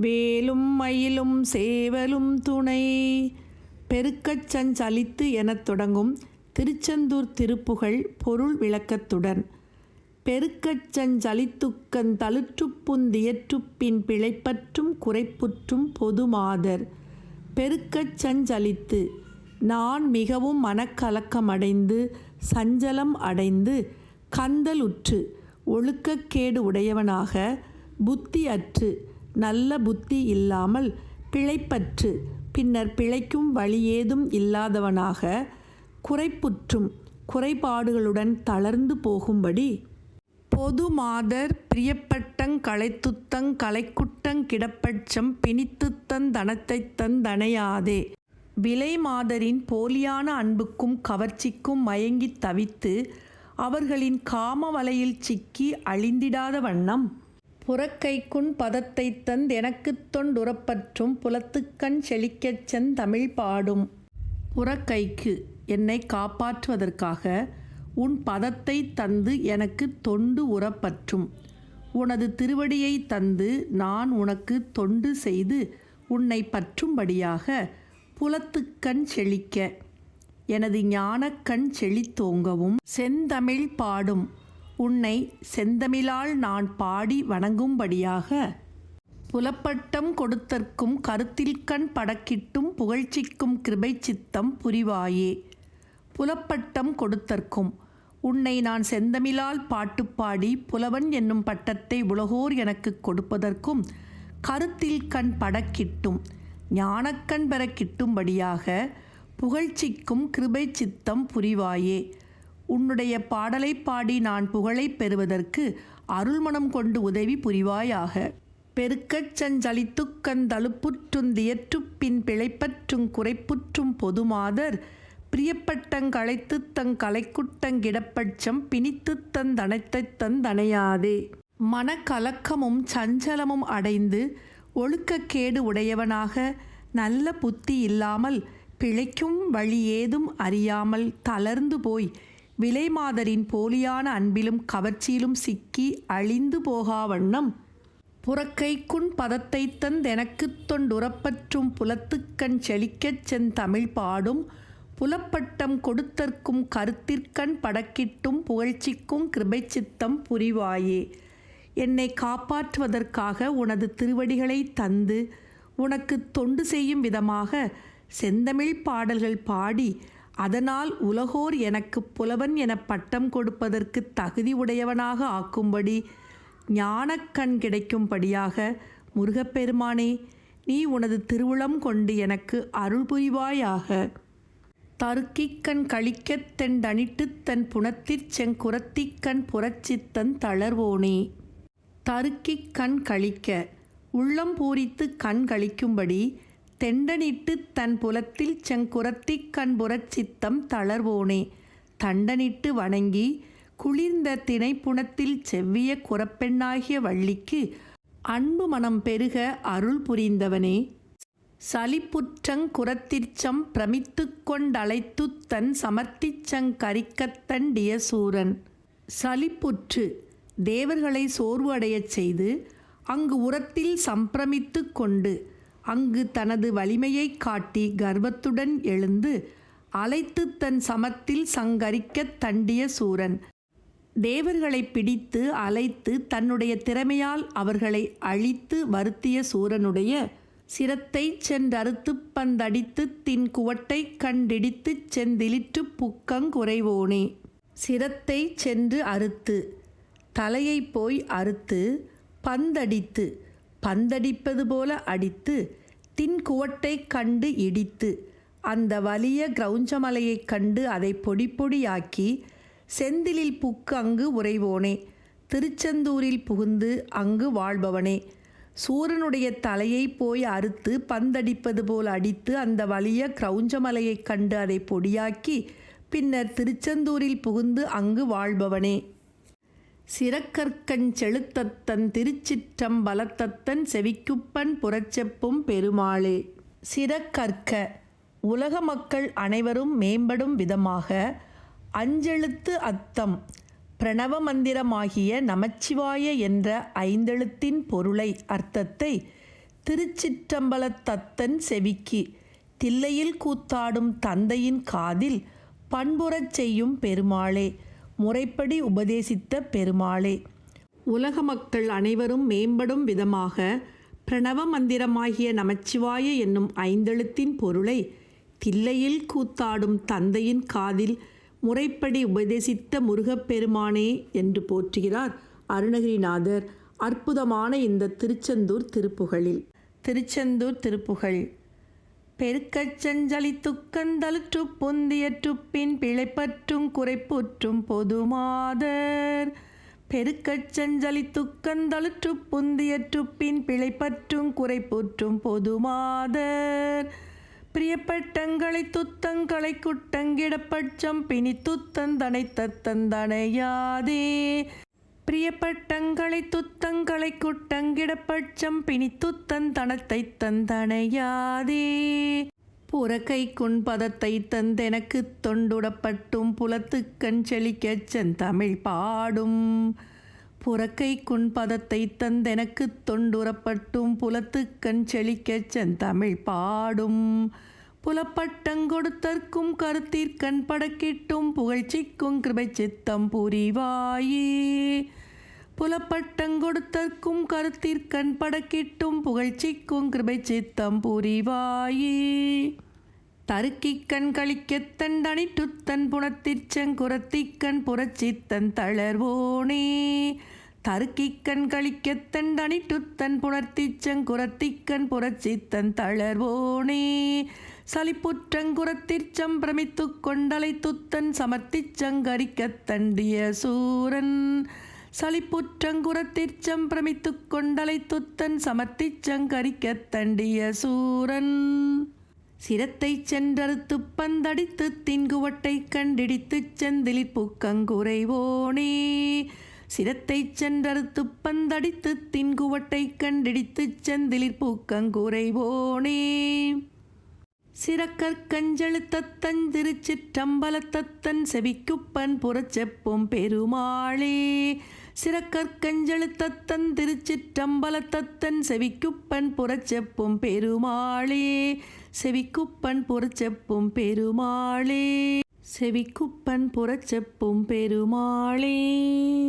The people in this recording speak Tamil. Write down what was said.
வேலும் மயிலும் சேவலும் துணை. பெருக்கச் சஞ்சலித்து எனத் தொடங்கும் திருச்செந்தூர் திருப்புகழ் பொருள் விளக்கத்துடன். பெருக்கச் சஞ்சலித்துக்கந் தளுற்றுப்புந்தியற்றுப்பின் பிழைப்பற்றும் குறைப்புற்றும் பொதுமாதர் பெருக்கச் சஞ்சலித்து நான் மிகவும் மனக்கலக்கமடைந்து சஞ்சலம் அடைந்து கந்தலுற்று ஒழுக்கக்கேடு உடையவனாக புத்தி அற்று நல்ல புத்தி இல்லாமல் பிழைப்பற்று. பின்னர் பிழைக்கும் வழியேதும் இல்லாதவனாக குறைப்புற்றும் குறைபாடுகளுடன் தளர்ந்து போகும்படி பொது மாதர் பிரியப்பட்டங் களைத்துத்தங் களைக்குட்டங் கிடப்பட்சம் பிணித்துத்தன் தனத்தைத் தனையாதே. விலை மாதரின் போலியான அன்புக்கும் கவர்ச்சிக்கும் மயங்கித் தவித்து அவர்களின் காம வலையில் சிக்கி அழிந்திடாத வண்ணம் புறக்கைக்குன் தந்து எனக்குத் தொண்டுறப்பற்றும் புலத்துக்கண் செழிக்கச் செந்தமிழ் பாடும். புறக்கைக்கு என்னை காப்பாற்றுவதற்காக உன் பதத்தை தந்து எனக்கு தொண்டு உறப்பற்றும். உனது திருவடியை தந்து நான் உனக்கு தொண்டு செய்து உன்னை பற்றும்படியாக புலத்துக்கண் செழிக்க. எனது ஞானக்கண் செழித்தோங்கவும் செந்தமிழ் பாடும். உன்னை செந்தமிழால் நான் பாடி வணங்கும்படியாக புலப்பட்டம் கொடுத்தற்கும் கருத்தில்கண் படக்கிட்டும் புகழ்ச்சிக்கும் கிருபை சித்தம் புரிவாயே. புலப்பட்டம் கொடுத்தற்கும். உன்னை நான் செந்தமிழால் பாட்டு பாடி புலவன் என்னும் பட்டத்தை உலகோர் எனக்கு கொடுப்பதற்கும் கருத்தில் கண் படக்கிட்டும் ஞானக்கண் பெற கிட்டும்படியாக புகழ்ச்சிக்கும் கிருபை சித்தம் புரிவாயே. உன்னுடைய பாடலை பாடி நான் புகழை பெறுவதற்கு அருள்மணம் கொண்டு உதவி புரிவாயாக. பெருக்கச் சஞ்சலித்துக்கந் தழுப்புற்றுந்தியற்றுப்பின் பிழைப்பற்றும் குறைப்புற்றும் பொதுமாதர். பிரியப்பட்டங்களைத்து தங் கலைக்குட்டங்கிடப்பட்சம் பிணித்து தன் தனத்தை தந் தனையாதே. மனக்கலக்கமும் சஞ்சலமும் அடைந்து ஒழுக்கக்கேடு உடையவனாக நல்ல புத்தி இல்லாமல் பிழைக்கும் வழி ஏதும் அறியாமல் தளர்ந்து போய் விலைமாதரின் போலியான அன்பிலும் கவர்ச்சியிலும் சிக்கி அழிந்து போகாவண்ணம் புறக்கைக்குண் பதத்தை தந்தெனக்குத் தொண்டுறப்பற்றும் புலத்துக்கண் செழிக்கச் செந்தமிழ் பாடும். புலப்பட்டம் கொடுத்தற்கும் கருத்திற்கண் படக்கிட்டும் புகழ்ச்சிக்கும் கிருபை சித்தம் புரிவாயே. என்னை காப்பாற்றுவதற்காக உனது திருவடிகளை தந்து உனக்கு தொண்டு செய்யும் விதமாக செந்தமிழ் பாடல்கள் பாடி அதனால் உலகோர் எனக்கு புலவன் என பட்டம் கொடுப்பதற்கு தகுதி உடையவனாக ஆக்கும்படி ஞானக்கண் கிடைக்கும்படியாக முருகப்பெருமானே நீ உனது திருவுளம் கொண்டு எனக்கு அருள் புரிவாயாக. தருக்கிக்கண் கழிக்கத் தெண்டனிட்டுத் தன் புனத்திற் செங்குரத்திக்கண் புரட்சித்தன் தளர்வோனே. தருக்கிக் கண் கழிக்க உள்ளம் பூரித்து கண் கழிக்கும்படி தெண்டனிட்டு தன் புலத்தில் செங்குரத்தி கண்புறச் சித்தம் தளர்வோனே. தண்டனிட்டு வணங்கி குளிர்ந்த திணைப்புணத்தில் செவ்விய குரப்பெண்ணாகிய வள்ளிக்கு அன்பு மனம் பெருக அருள் புரிந்தவனே. சலிப்புற்றங் குரத்திற்சம் கொண்டழைத்து தன் சமர்த்திச்சங் கரிக்கத்தண்டிய சூரன். சலிப்புற்று தேவர்களை சோர்வு அடையச் செய்து அங்கு உரத்தில் சம்பிரமித்து கொண்டு அங்கு தனது வலிமையைக் காட்டி கர்வத்துடன் எழுந்து அழைத்து தன் சமத்தில் சங்கரிக்கத் தண்டிய சூரன். தேவர்களை பிடித்து அலைத்து தன்னுடைய திறமையால் அவர்களை அழித்து வருத்திய சூரனுடைய சிரத்தை சென்றறுத்து பந்தடித்து தின் குவட்டை கண்டிடித்துச் செந்திலிற்று புக்கங்குறைவோனே சிரத்தை சென்று அறுத்து தலையை போய் அறுத்து பந்தடித்து பந்தடிப்பது போல அடித்து தின் குவட்டை கண்டு இடித்து அந்த வலிய கிரௌஞ்சமலையைக் கண்டு அதை பொடி பொடியாக்கி செந்திலில் புக்கு அங்கு உறைவோனே திருச்செந்தூரில் புகுந்து அங்கு வாழ்பவனே. சூரனுடைய தலையை போய் அறுத்து பந்தடிப்பது போல் அடித்து அந்த வலிய கிரௌஞ்சமலையைக் கண்டு அதை பொடியாக்கி பின்னர் திருச்செந்தூரில் புகுந்து அங்கு வாழ்பவனே. சிறக்கற்கண் செழுத்தத்தன் திருச்சிற்றம்பலத்தத்தன் செவிக்குப்பன் புறச்செப்பும் பெருமாளே. சிறக்கற்க உலக மக்கள் அனைவரும் மேம்படும் விதமாக அஞ்செழுத்து அத்தம் பிரணவ மந்திரமாகிய நமச்சிவாய என்ற ஐந்தெழுத்தின் பொருளை அர்த்தத்தை திருச்சிற்றம்பலத்தத்தன் செவிக்கு தில்லையில் கூத்தாடும் தந்தையின் காதில் பண்புறச் செய்யும் பெருமாளே. முறைப்படி உபதேசித்த பெருமாளே. உலக மக்கள் அனைவரும் மேம்படும் விதமாக பிரணவ மந்திரமாகிய நமச்சிவாய என்னும் ஐந்தெழுத்தின் பொருளை தில்லையில் கூத்தாடும் தந்தையின் காதில் முறைப்படி உபதேசித்த முருகப்பெருமானே என்று போற்றுகிறார் அருணகிரிநாதர். அற்புதமான இந்த திருச்செந்தூர் திருப்புகழில். திருச்செந்தூர் திருப்புகழ். பெருக்கச் செஞ்சலி துக்கந்தலுற்று பொந்தியற்றுப்பின் பிழைப்பற்றும் குறைப்புற்றும் பொதுமாதர். பெருக்கச் செஞ்சலி துக்கந்தலுற்று பொந்தியற்றுப்பின் பிழைப்பற்றும் குறைப்புற்றும் பொதுமாதர். பிரியப்பட்டங்களை துத்தங்களை குட்டங்கிடப்பட்சம் பிணி துத்தந்தனை தத்தந்தனையாதே பிரியப்பட்டங்களை துத்தங்களை குட்டங்கிடப்பட்சம் பிணி துத்தந்தனத்தை தந்தனையாதே புறக்கை குண்பதத்தை தந்தெனக்கு தொண்டுடப்பட்டும் புலத்துக்கண் செழிக்கச் செந்தமிழ் பாடும். புறக்கை குண்பதத்தை தந்தெனக்கு தொண்டுறப்பட்டும் புலத்துக்கண் செழிக்கச் செந்தமிழ் பாடும். புலப்பட்டங்கொடுத்தற்கும் கருத்திற்கண் படக்கிட்டும் புகழ்ச்சிக்கும் கிருபை சித்தம் புரிவாயே புலப்பட்டங்கொடுத்தற்கும் கருத்திற்கண் படக்கிட்டும் புகழ்ச்சிக்கும் கிருபை சித்தம் புரிவாயே தருக்கிக்கண் கழிக்கத் தண்டனிட்டுத்தன் புனத்திற்செங்குரத்திக்கண் புறச்சித்தன் தளர்வோனே. தருக்கிக்கண் கழிக்கத் புணர்த்திச்சங் குரத்திக்கண் புறச்சித்தன் தளர்வோனே. சலிப்புற்றங்குரத்திற்சம் பிரமித்து கொண்டலை துத்தன் சமர்த்திச்சங்கரிக்கத்தண்டிய சூரன். சலிப்புற்றங்குரத்திற்சம் பிரமித்து கொண்டலை துத்தன் சமர்த்திச்சங்கரிக்கத்தண்டிய சூரன். சிரத்தை சென்றறுத்து பந்தடித்து தின்குவட்டை கண்டிடித்துச் செந்திலிப்புக்கங்குறைவோனே பூக்கங்குறைவோனே சிரத்தை சென்றறுத்து பந்தடித்து தின்குவட்டை கண்டிடித்துச் செந்திலிற் பூக்கங்குறைவோனே சிறக்கற்கஞ்செழுத்தத்தன் திருச்சிற்றம்பலத்தத்தன் செவிக்குப்பன் புறச்செப்பும் பெருமாளே. சிறக்கற்கஞ்செழுத்தத்தன் திருச்சிற்றம்பலத்தத்தன் செவிக்குப்பன் புறச்செப்பும் பெருமாளே. செவிக்குப்பன் புறச்செப்பும் பெருமாளே. செவிக்குப்பன் புறச்செப்பும் பெருமாளே.